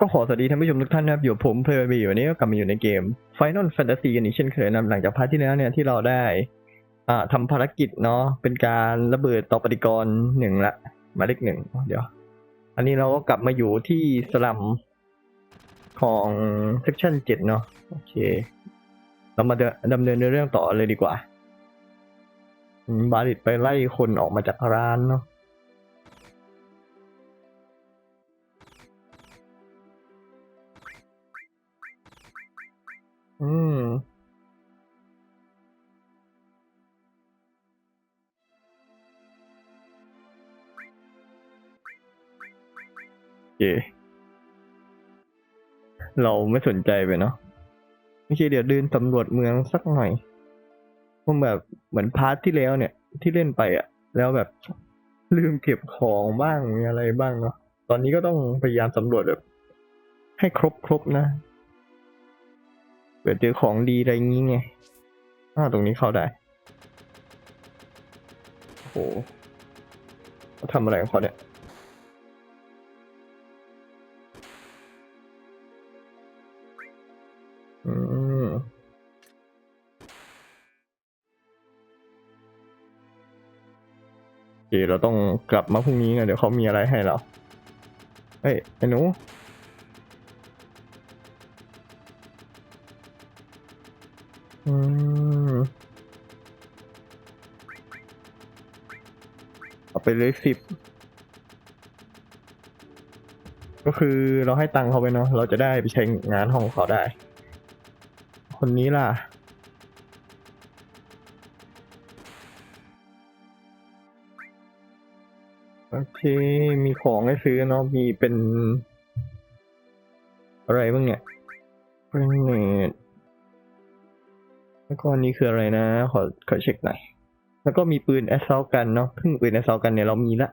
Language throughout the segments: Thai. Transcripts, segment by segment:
ก็ขอสวัสดีท่านผู้ชมทุกท่านนะครับ อยู่ผมเพลย์บีอยู่นี้ก็กลับมาอยู่ในเกม Final Fantasy กันอีกเช่นเคยนะหลังจากพาร์ทที่แล้วเนี่ยที่เราได้อ่าทำภารกิจเนาะเป็นการระเบิดต่อปฏิกรณ์หนึ่งละมาเลขหนึ่งเดี๋ยว อันนี้เราก็กลับมาอยู่ที่สลัมของเซ c ชันเจ็ดเนาะโอเค เรามาเดินดำเนินเรื่องต่อเลยดีกว่าบาริตไปไล่คนออกมาจากร้านเนาะ อืมโอเคเราไม่สนใจไปเนาะโอเคเดี๋ยวเดินสำรวจเมืองสักหน่อยผมแบบเหมือนพาร์ทที่แล้วเนี่ย ที่เล่นไปอะแล้วแบบลืมเก็บของบ้างมีอะไรบ้างเนาะตอนนี้ก็ต้องพยายามสำรวจแบบ ให้ครบครบๆนะ ผื่อเจอของดีอะไรงี้ไงอ่าตรงนี้เข้าได้ โอ้โหเขาทำอะไรของเขาเนี่ยอืมโอเคเราต้องกลับมาพรุ่งนี้ไงเดี๋ยวเขามีอะไรให้เรา เฮ้ยไอ้หนู อืมเอาไปเลยสิบก็คือเราให้ตังค์เขาไปเนาะเราจะได้ไปใช้งานของเขาได้ คนนี้ล่ะ โอเค มีของให้ซื้อเนาะมีเป็น อะไรบ้างเนี่ยเรนเนต แล้วก็อันนี้คืออะไรนะ ขอขอเช็คหน่อยแล้วก็มีปืนแอสซ l กันเนาะเพึ่งปืนแอสซ l กันเนี่ยเรามีละ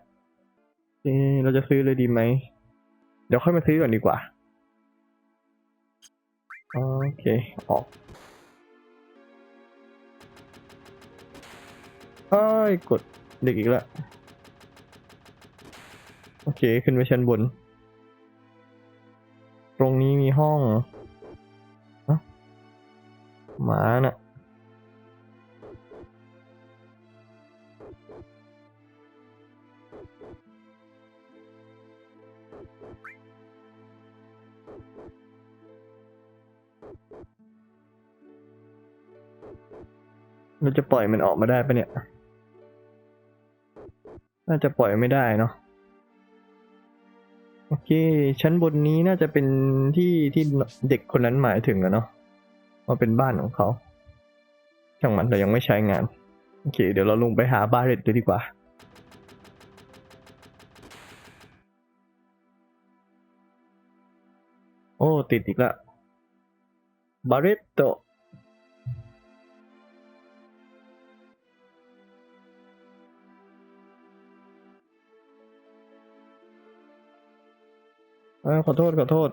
เอเราจะซื้อเลยดีไหม เดี๋ยวค่อยมาซื้อก่อนดีกว่า โอเค ออกเอ้ยกดเด็กอีกแล้วโอเค ขึ้นไปชั้นบน ตรงนี้มีห้องอะหมาน่ะ เราจะปล่อยมันออกมาได้ปะเนี่ย น่าจะปล่อยไม่ได้เนาะ โอเค ชั้นบนนี้น่าจะเป็นที่ที่เด็กคนนั้นหมายถึงอะเนาะว่าเป็นบ้านของเขาช่างมันเรายังไม่ใช้งาน โอเค เดี๋ยวเราลงไปหาบาเรตเลยดีกว่าโอ้ติดอีกละ บาเรตโตเอขอโทษ ขอโทษ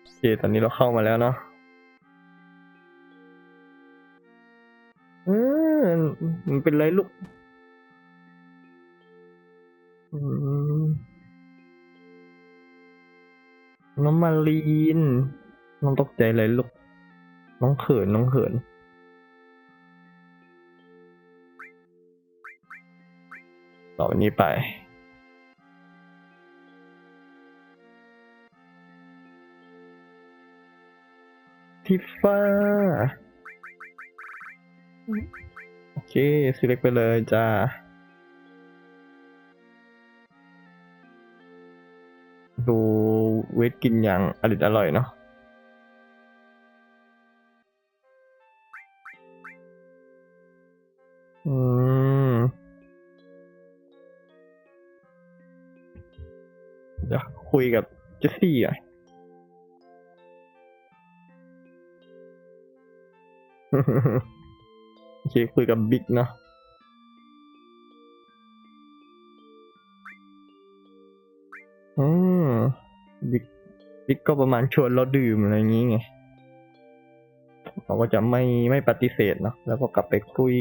โอเค ตอนนี้เราเข้ามาแล้วเนาะออมันเป็นไรลูกน้องมาลีน น้องตกใจเลยลูก น้องเขิน น้องเขิน ต่อวันนี้ไป ทิฟฟ้า โอเคสิเล็กไปเลยจ้าดูเวทกินอย่างอริดอร่อยเนาะ คุยกับเจสซี่อะโอเคคุยกับบิ๊กเนาะอืมบิ๊กบิ๊กก็ประมาณชวนเราดื่มอะไรอย่างงี้ไงเราก็จะไม่ไม่ปฏิเสธเนาะแล้วก็กลับไปคุย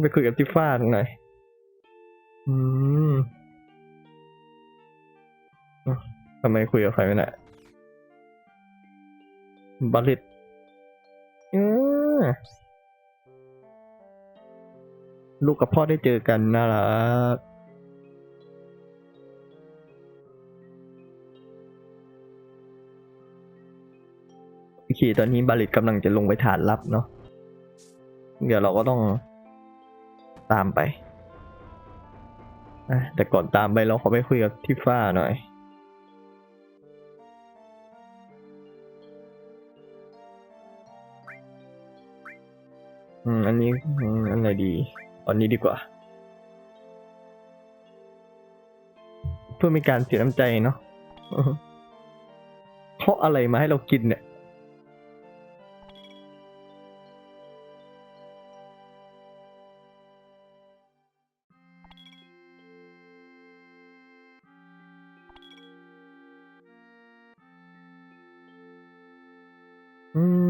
ไปคุยกับทิฟ้าหน่อยอืม ทำไมคุยกับใครไม่ได้บัลลิตเออลูกกับพ่อได้เจอกันน่ารักโอเคตอนนี้บาลิตกำลังจะลงไปฐานลับเนาะเดี๋ยวเราก็ต้องตามไปแต่ก่อนตามไปเราขอไปคุยกับทิฟ้าหน่อย อันนี้อืมอันไหนดีอันนี้ดีกว่า เพื่อไม่การเสียน้ำใจเนาะเพราะอะไรมาให้เรากินเนี่ยอืม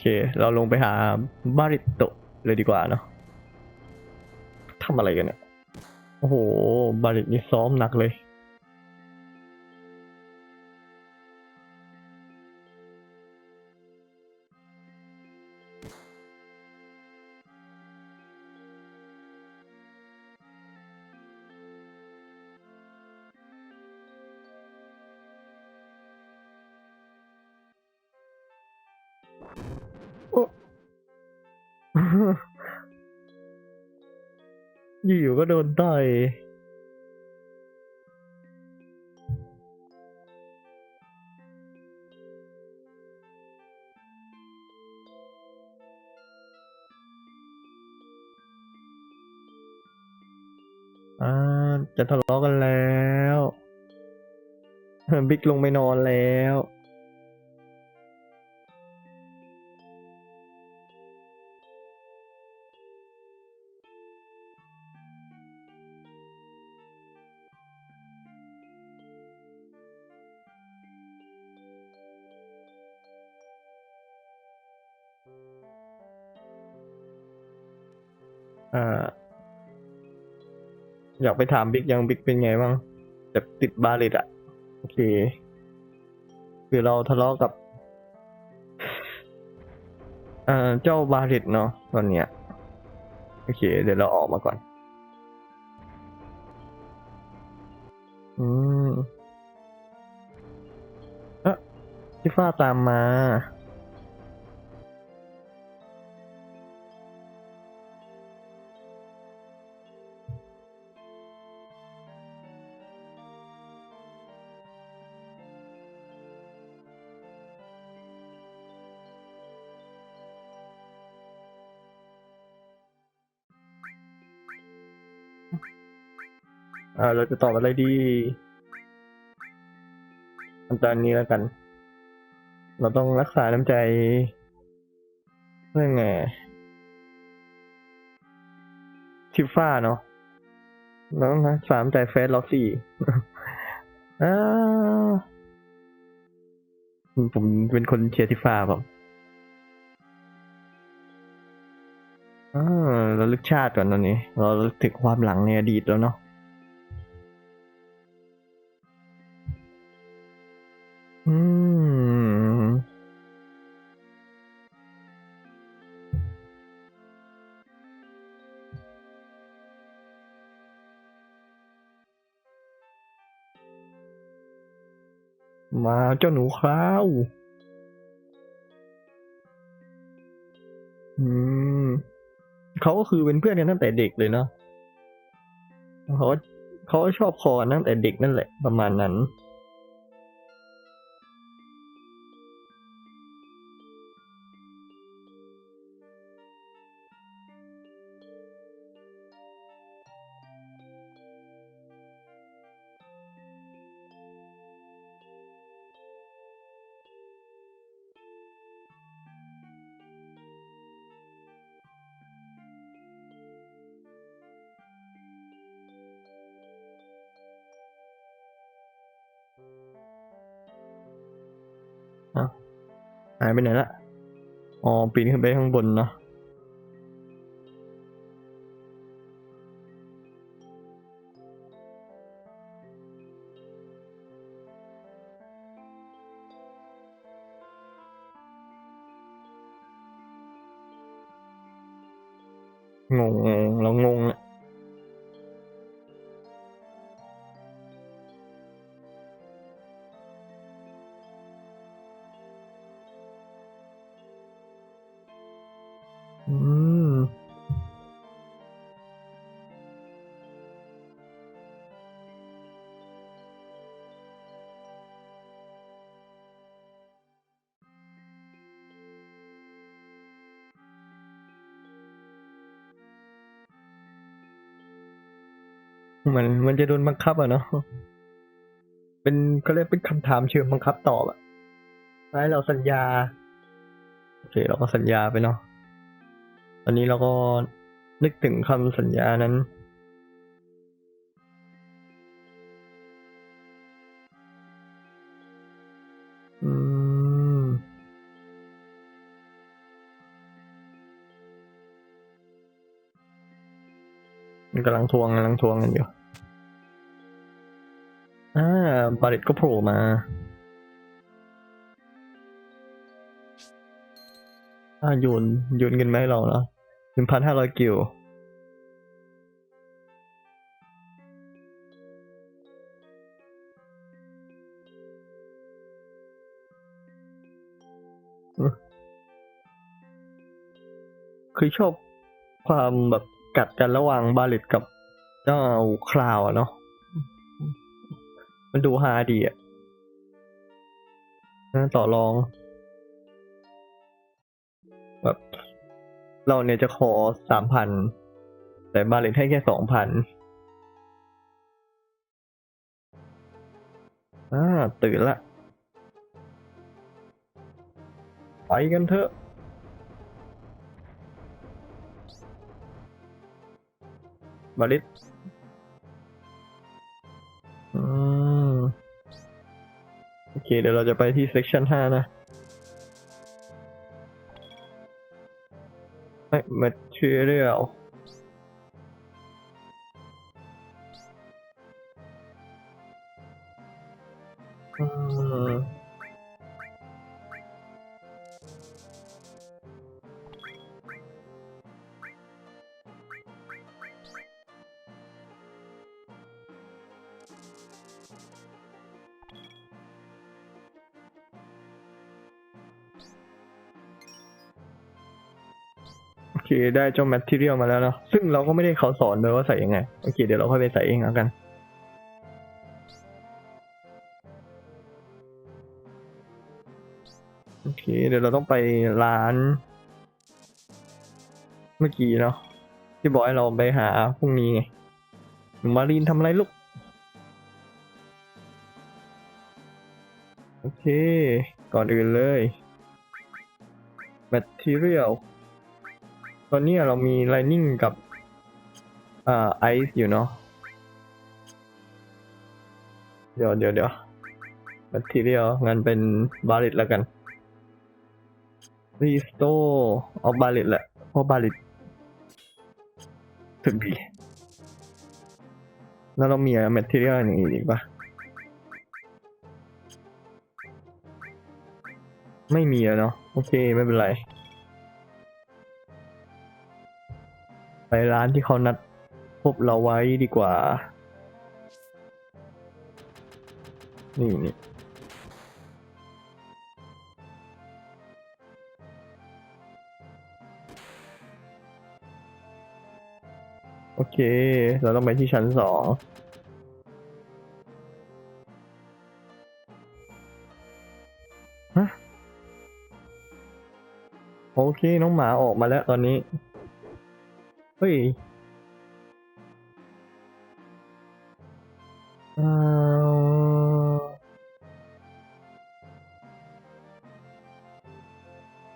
เค เราลงไปหาบาริโตะเลยดีกว่าเนาะทำอะไรกันเนี่ยโอ้โห บาริตนี่ซ้อมหนักเลย อ้อยู่ก็โดนต่อยอ่าจะทะเลาะกันแล้ว บิ๊กลงไปนอนแล้วากไปถามบิ๊กยังบิ๊กเป็นไงบ้างแบบติดบาลิตอะโอเค คือเราทะเลาะกับเอ่อเจ้าบาลิตเนาะตอนเนี้ยโอเค เดี๋ยวเราออกมาก่อน อืมเอะพี่ฟ้าตามมา อ่าเราจะตอบอะไรดีอันตอนนี้แล้วกัน เราต้องรักษาน้ำใจเรื่องไงทิฟฟ้าเนาะเราต้องรักษาน้ำใจเฟสล็อกซี่อ่าผมเป็นคนเชียร์ทิฟฟ้าเปล่าอ่าเราลึกชาติก่อนตอนนี้ เราลึกถึงความหลังในอดีตแล้วเนาะ อืม มาเจ้าหนูคราวอืมเขาก็คือเป็นเพื่อนกันตั้งแต่เด็กเลยเนาะเขาเขาชอบคอนตั้งแต่เด็กนั่นแหละประมาณนั้น หายไปไหนละอ๋อปีนขึ้นไปข้างบนเนาะงง อืมเหมือนมันจะโดนบังคับอะเนาะ เป็นก็เรียกเป็นคำถามเชิงบังคับตอบอะให้เราสัญญา โอเค เราก็สัญญาไปเนาะ ตอนนี้เราก็นึกถึงคำสัญญานั้น อืม มันกำลังทวงกำลังทวงกันอยู่ อ่าบาริตก็โผล่มา อ่าโยนโยนเงินมาให้เราเนาะหนึ่งพันห้าร้อยกิวคือชอบความแบบกัดกันระหว่างบาลิตกับเจ้าคลาวอะเนาะมันดูฮาดีอะน่าต่อรอง เราเนี่ยจะขอสามพันแต่บาลิตให้แค่สองพันอ่าตื่นละ ไปกันเถอะบาลิตอืม โอเค เดี๋ยวเราจะไปที่ section ห้านะ material อื คได้เจ้า material มาแล้วเนาะซึ่งเราก็ไม่ได้เขาสอนเลยว่าใส่ยังไง โอเค เดี๋ยวเราค่อยไปใส่เองแล้วกัน โอเค เดี๋ยวเราต้องไปร้าน เมื่อกี้เนาะที่บอกให้เราไปหาพรุ่งนี้ไงมารีนทำอะไรลูก โอเค ก่อนอื่นเลย material ตอนนี้เรามี Lightning กับอ่า Ice อยู่เนาะเดี๋ยวเดี๋ยวเดี๋ยว Material งั้นเป็น Barret แล้วกัน Restore เอา Barret แหละเพราะ Barret ถึงดีแล้วเรามี Material อย่างอื่นอีกปะไม่มีแล้วเนาะโอเค ไม่เป็นไร ไปร้านที่เขานัดพบเราไว้ดีกว่า นี่นี่โอเค เราต้องไปที่ชั้นสองฮะโอเค น้องหมาออกมาแล้วตอนนี้ เฮ้ยอ่อ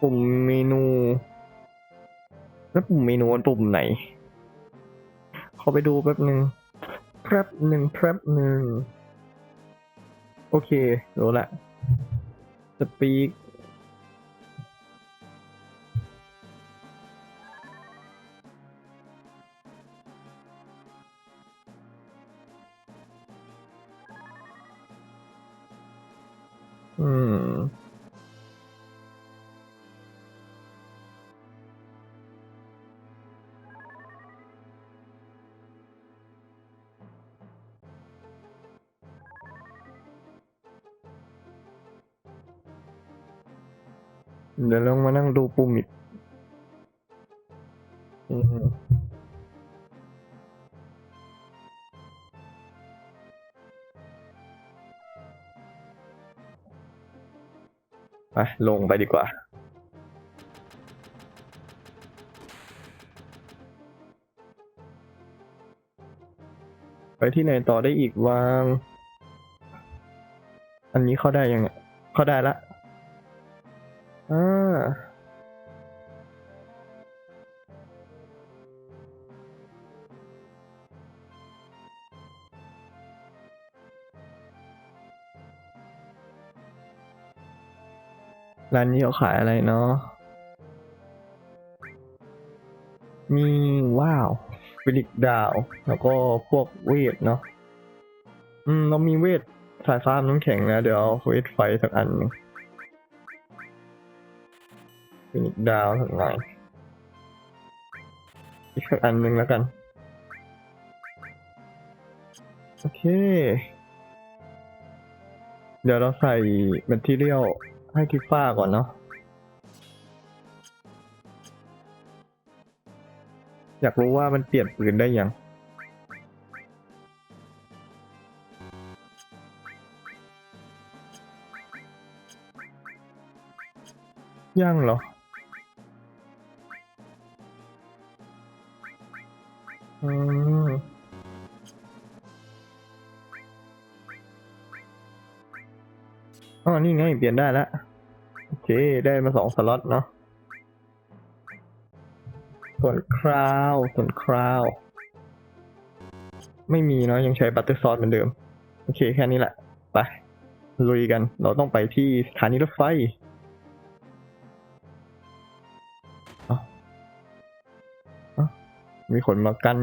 ปุ่มเมนู แล้วปุ่มเมนูปุ่มไหน ขอไปดูแป๊บหนึ่งแป๊บหนึ่งแป๊บหนึ่ง โอเค รู้ละ สปีก เดี๋ยวลองมานั่งดูปุ่มอีกอืมไปลงไปดีกว่า ไปที่ไหนต่อได้อีกวาง อันนี้เข้าได้ยังเนี่ยเข้าได้ละ อ่าร้านนี้เขาขายอะไรเนาะ มีว้าวฟิลิกดาว แล้วก็พวกเวทเนาะ อืม เรามีเวทสายฟ้าน้ำแข็งนะ เดี๋ยวเวทไฟสักอันนึง ฟินิกดาวสักหน่อยอีกสักอันหนึ่งแล้วกัน โอเค เดี๋ยวเราใส่แมททีเรียลให้ทิฟฟ้าก่อนเนาะอยากรู้ว่ามันเปลี่ยนปืนได้ยังยังเหรอ อืมอ๋อนี่ไง เปลี่ยนได้แล้วโอเค ได้มาสองสล็อตเนาะส่วนคราวส่วนคราว ไม่มีเนาะยังใช้บัตเตอร์ซอสเหมือนเดิม โอเค แค่นี้แหละ ไป ลุยกัน เราต้องไปที่สถานีรถไฟมีคนมากั้น